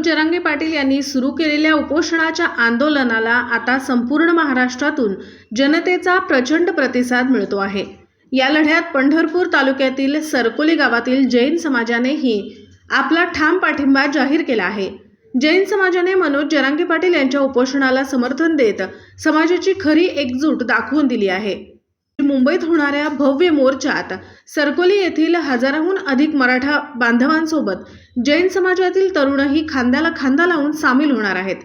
मनोज जरांगे पाटील यांनी सुरू केलेल्या उपोषणाच्या आंदोलनाला आता संपूर्ण महाराष्ट्रातून जनतेचा प्रचंड प्रतिसाद मिळतो आहे. या लढ्यात पंढरपूर तालुक्यातील सरकोली गावातील जैन समाजानेही आपला ठाम पाठिंबा जाहीर केला आहे. जैन समाजाने मनोज जरांगे पाटील यांच्या उपोषणाला समर्थन देत समाजाची खरी एकजूट दाखवून दिली आहे. मुंबईत होणाऱ्या भव्य मोर्चात सरकोली येथील हजाराहून अधिक मराठा बांधवांसोबत जैन समाजातील तरुणही खांद्याला खांदा लावून सामील होणार आहेत.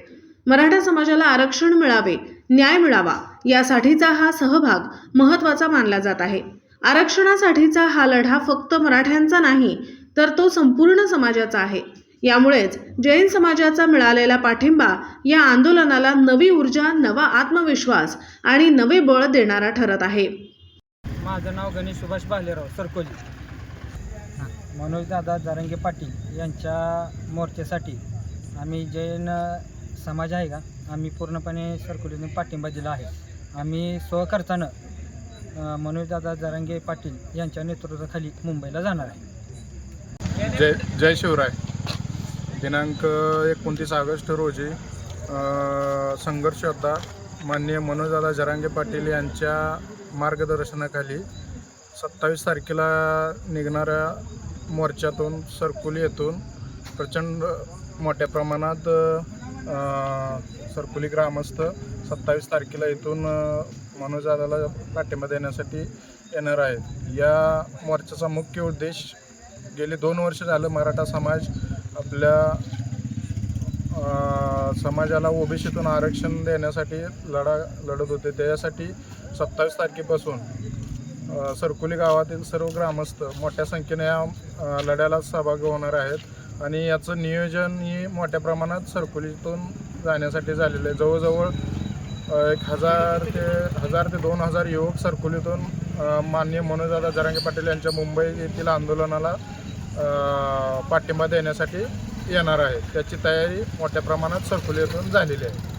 मराठा समाजाला आरक्षण मिळावे न्याय मिळावा यासाठीचा हा सहभाग महत्त्वाचा मानला जात आहे. आरक्षणासाठीचा हा लढा फक्त मराठ्यांचा नाही तर तो संपूर्ण समाजाचा आहे. यामुळेच जैन समाजाचा मिळालेला पाठिंबा या आंदोलनाला नवी ऊर्जा नवा आत्मविश्वास आणि नवे बळ देणारा ठरत आहे. माझं नाव गणेश सुभाष भालेराव सरकोली. मनोज दादा जारंगे पाटील यांच्या मोर्चेसाठी आम्ही जैन समाज आहे का? आम्ही पूर्णपणे सरकोलीने पाठिंबा दिला आहे. आम्ही स्वखर्चानं मनोज दादा जारंगे पाटील यांच्या नेतृत्वाखाली मुंबईला जाणार आहे. जय जय शिवराय. दिनांक एकोणतीस ऑगस्ट रोजी संघर्ष योद्धा माननीय मनोजदादा जरांगे पाटील यांच्या मार्गदर्शनाखाली सत्तावीस तारखेला निघणाऱ्या मोर्चातून सरकुली येथून प्रचंड मोठ्या प्रमाणात सरकुली ग्रामस्थ सत्तावीस तारखेला इथून अ, मनोजदादाला पाठिंबा देण्यासाठी येणार आहेत. या मोर्चाचा मुख्य उद्देश गेली दोन वर्ष झालं मराठा समाज आपल्या समाजाला ओबीसीतून आरक्षण देण्यासाठी लढा लढत होते. त्याच्यासाठी सत्तावीस तारखेपासून सरकुली गावातील सर्व ग्रामस्थ मोठ्या संख्येने या लढ्याला सहभागी होणार आहेत. आणि याचं नियोजन ही मोठ्या प्रमाणात सरकुलीतून जाण्यासाठी झालेलं आहे. जवळजवळ एक हजार ते हजार ते दोन हजार युवक सरकुलीतून मान्य माननीय मनोजदादा जरांगे पाटील यांच्या मुंबई येथील आंदोलनाला पाठिंबा देण्यासाठी येणार आहे. त्याची तयारी मोठ्या प्रमाणात सरकुलीतून झालेली आहे.